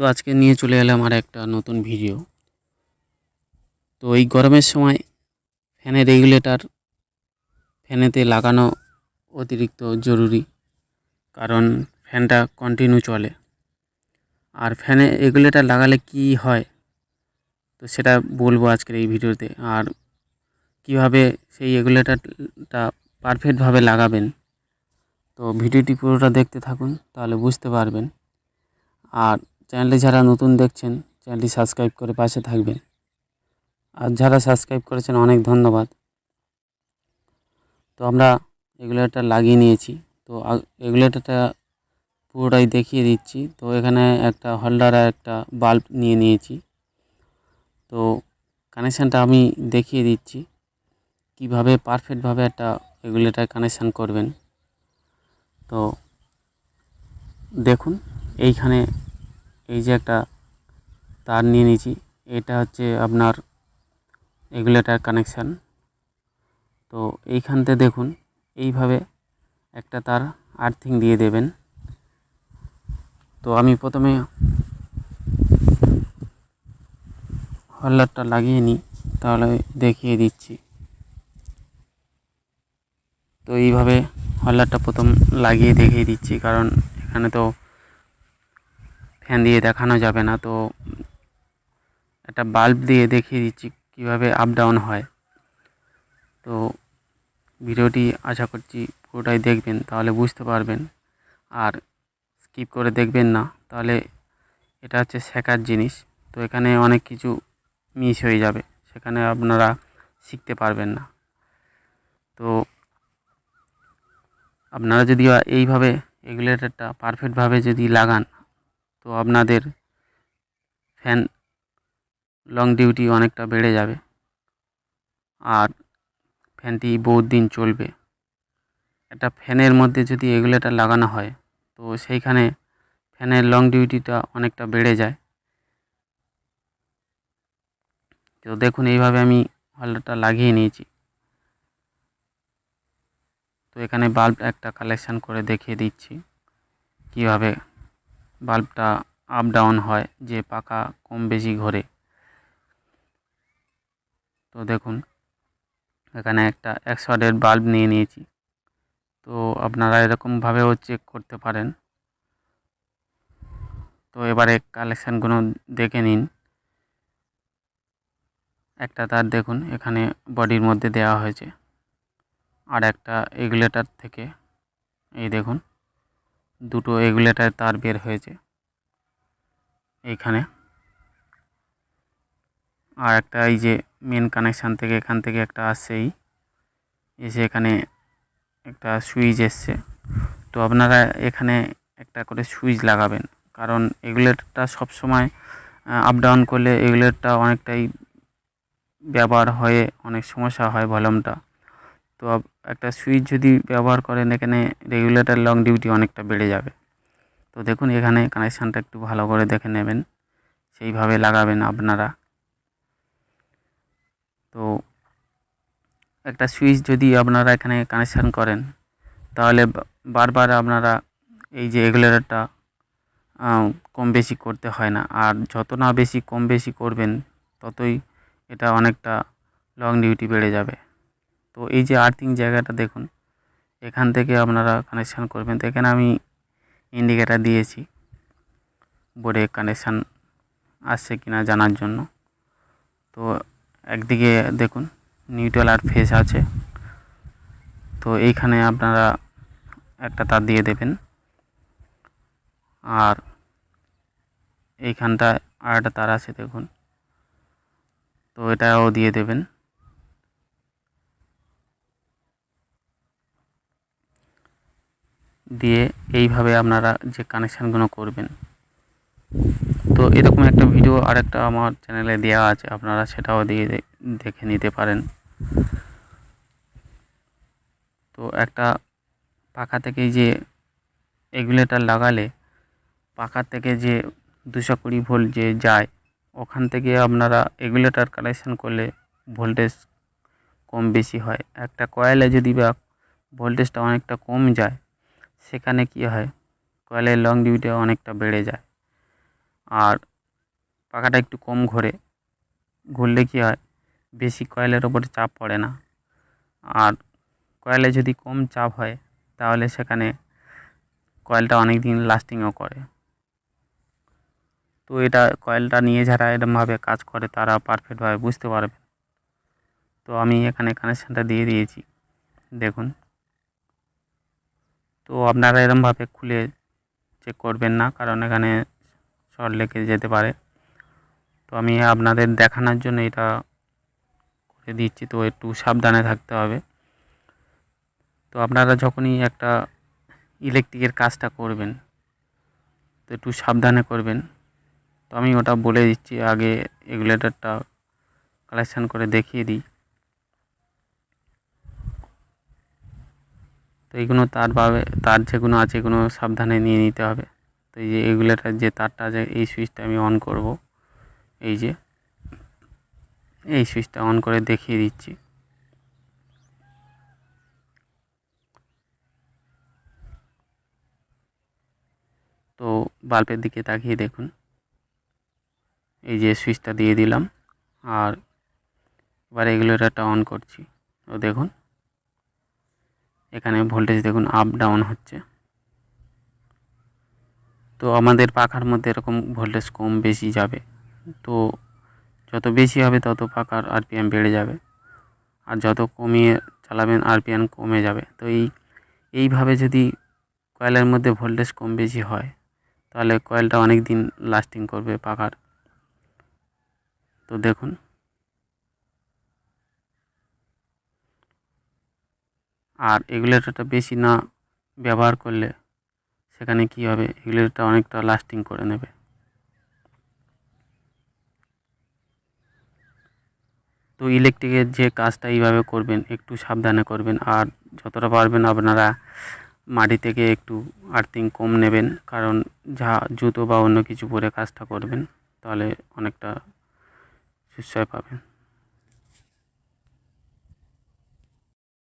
তো আজকে নিয়ে চলে এলাম আর একটা নতুন ভিডিও। তো এই গরমের সময় ফ্যানের রেগুলেটর ফ্যানেতে লাগানো অতিরিক্ত জরুরি, কারণ ফ্যানটা কন্টিনিউ চলে। আর ফ্যানে রেগুলেটর লাগালে কি হয়, তো সেটা বলব আজকের এই ভিডিওতে। আর কীভাবে সেই রেগুলেটরটা পারফেক্টভাবে লাগাবেন, তো ভিডিওটি পুরোটা দেখতে থাকুন, তাহলে বুঝতে পারবেন। আর চ্যানেলটি যারা নতুন দেখছেন, চ্যানেলটি সাবস্ক্রাইব করে পাশে থাকবেন। আর যারা সাবস্ক্রাইব করেছেন, অনেক ধন্যবাদ। তো আমরা রেগুলেটর লাগিয়ে নিয়েছি। তো রেগুলেটরটা পুরোটাই দেখিয়ে দিচ্ছি। তো এখানে একটা হোল্ডার আর একটা বাল্ব নিয়ে নিয়েছি। তো কানেকশানটা আমি দেখিয়ে দিচ্ছি। কীভাবে পারফেক্টভাবে একটা রেগুলেটর কানেকশান করবেন। তো দেখুন, এইখানে এই যে একটা তার নিয়ে নিয়েছি, এটা হচ্ছে আপনার রেগুলেটার কানেকশান তো এইখানতে দেখুন, এইভাবে একটা তার আর্থিং দিয়ে দেবেন। তো আমি প্রথমে হোল্ডারটা লাগিয়ে নিই, তাহলে দেখিয়ে দিচ্ছি। তো এইভাবে হোল্ডারটা প্রথম লাগিয়ে দেখিয়ে দিচ্ছি, কারণ এখানে তো ফ্যান দিয়ে দেখানো যাবে না, তো একটা বাল্ব দিয়ে দেখিয়ে দিচ্ছি কীভাবে আপ ডাউন হয়। তো ভিডিওটি আশা করছি পুরোটাই দেখবেন, তাহলে বুঝতে পারবেন। আর স্কিপ করে দেখবেন না, তাহলে এটা হচ্ছে শেখার জিনিস। তো এখানে অনেক কিছু মিস হয়ে যাবে, সেখানে আপনারা শিখতে পারবেন না। তো আপনারা যদি এইভাবে রেগুলেটরটা পারফেক্টভাবে যদি লাগান তো আপনাদের ফ্যান লং ডিউটি অনেকটা বেড়ে যাবে। আর ফ্যানটি বহুত দিন চলবে। একটা ফ্যানের মধ্যে যদি রেগুলেটর লাগানো হয়, তো সেইখানে ফ্যানের লং ডিউটিটা অনেকটা বেড়ে যায়। তো দেখুন, এইভাবে আমি হোল্ডারটা লাগিয়ে নিয়েছি। তো এখানে বাল্ব একটা কালেকশান করে দেখিয়ে দিচ্ছি, কীভাবে বাল্বটা আপ ডাউন হয়, যে পাখা কম বেশি ঘোরে। তো দেখুন, এখানে একটা একশো বাল্ব নিয়ে নিয়েছি। তো আপনারা এরকমভাবেও চেক করতে পারেন। তো এবারে কালেকশানগুলো দেখে নিন। একটা তার দেখুন, এখানে বডির মধ্যে দেওয়া হয়েছে। আর একটা রেগুলেটর থেকে, এই দেখুন। দুটো রেগুলেটর তার বের হয়েছে এইখানে। আর একটা এই যে মেন কানেকশান থেকে এখান থেকে একটা আসছেই। এসে এখানে একটা সুইচ এসছে। তো আপনারা এখানে একটা করে সুইচ লাগাবেন। কারণ রেগুলেটরটা সবসময় আপ ডাউন করলে রেগুলেটরটা অনেকটাই ব্যবহার হয়ে অনেক সমস্যা হয় ভলিউমটা তো একটা সুইচ যদি ব্যবহার করেন, এখানে রেগুলেটর লং ডিউটি অনেকটা বেড়ে যাবে। তো দেখুন, এখানে কানেকশানটা একটু ভালো করে দেখে নেবেন। সেইভাবে লাগাবেন আপনারা। তো একটা সুইচ যদি আপনারা এখানে কানেকশান করেন, তাহলে বারবার আপনারা এই যে রেগুলেটরটা কম বেশি করতে হয় না। আর যত না বেশি, কম বেশি করবেন, ততই এটা অনেকটা লং ডিউটি বেড়ে যাবে। তো এই যে আর্থিং জায়গাটা দেখুন, এখান থেকে আপনারা কানেকশান করবেন। তো এখানে আমি ইন্ডিকেটার দিয়েছি বোর্ডে কানেকশান আসছে কি না জানার জন্য। তো একদিকে দেখুন নিউট্রাল আর ফেস আছে। তো এইখানে আপনারা একটা তার দিয়ে দেবেন। আর এইখানটা আর একটা তার আছে দেখুন, তো এটাও দিয়ে দেবেন। দিয়ে এইভাবে আপনারা যে কানেকশানগুলো করবেন। তো এরকম একটা ভিডিও আরেকটা আমার চ্যানেলে দেওয়া আছে, আপনারা সেটাও দিয়ে দেখে নিতে পারেন। তো একটা পাখা থেকে যে রেগুলেটর লাগালে, পাখা থেকে যে দুশো কুড়ি ভোল্ট যে যায়, ওখান থেকে আপনারা রেগুলেটর কানেকশান করলে ভোল্টেজ কম বেশি হয়। একটা কয়েলে যদি বা ভোল্টেজটা অনেকটা কম যায় সেখানে কী হয়? কয়েলের লং ডিউটি অনেকটা বেড়ে যায়। আর পাখাটা একটু কম ঘোরে। ঘুরলে কী হয়? বেশি কয়েলের ওপরে চাপ পড়ে না। আর কয়েলে যদি কম চাপ হয়, তাহলে সেখানে কয়েলটা অনেক দিন লাস্টিংও করে। তো এটা কয়েলটা নিয়ে যারা এরমভাবে কাজ করে, তারা পারফেক্টভাবে বুঝতে পারবে। তো আমি এখানে কানেকশানটা দিয়ে দিয়েছি। দেখুন। তো আপনারা এরমভাবে খুলে চেক করবেন না, কারণ এখানে শর্ট লেগে যেতে পারে। তো আমি আপনাদের দেখানোর জন্য এটা করে দিচ্ছি, তো একটু সাবধানে থাকতে হবে। তো আপনারা যখনই একটা ইলেকট্রিকের কাজটা করবেন, তো একটু সাবধানে করবেন। তো আমি ওটা বলে দিচ্ছি, আগে রেগুলেটরটা কালেকশান করে দেখিয়ে দিই। তো এইগুলো তার ভাবে, তার যেগুলো আছে এগুলো সাবধানে নিয়ে নিতে হবে। তো এই যে রেগুলেটর যে তারটা আছে, এই সুইচটা আমি অন করব। এই যে, এই সুইচটা অন করে দেখিয়ে দিচ্ছি। তো বাল্বের দিকে তাকিয়ে দেখুন। এই যে সুইচটা দিয়ে দিলাম, আর এবার রেগুলেটরটা অন করছি। তো দেখুন। এখানে ভোল্টেজ দেখুন আপ ডাউন হচ্ছে। তো আমাদের পাখার মধ্যে এরকম ভোল্টেজ কম বেশি যাবে। তো যত বেশি হবে তত পাখার আরপিএম বেড়ে যাবে। আর যত কমিয়ে চালাবেন আরপিএম কমে যাবে। তো এই, এইভাবে যদি কয়েলের মধ্যে ভোল্টেজ কম বেশি হয়, তাহলে কয়েলটা অনেক দিন লাস্টিং করবে পাখার। তো দেখুন। আর রেগুলেটরটা বেশি না ব্যবহার করলে সেখানে কি হবে? রেগুলেটরটা অনেকটা লাস্টিং করে নেবে। তো ইলেকট্রিকের যে কাজটা এইভাবে করবেন, একটু সাবধানে করবেন আর যতটা পারবেন আপনারা মাটি থেকে একটু আর্থিং কম নেবেন, কারণ যা জুতো বা অন্য কিছু পরে কাজটা করবেন, তাহলে অনেকটা সুশ্রয় পাবেন।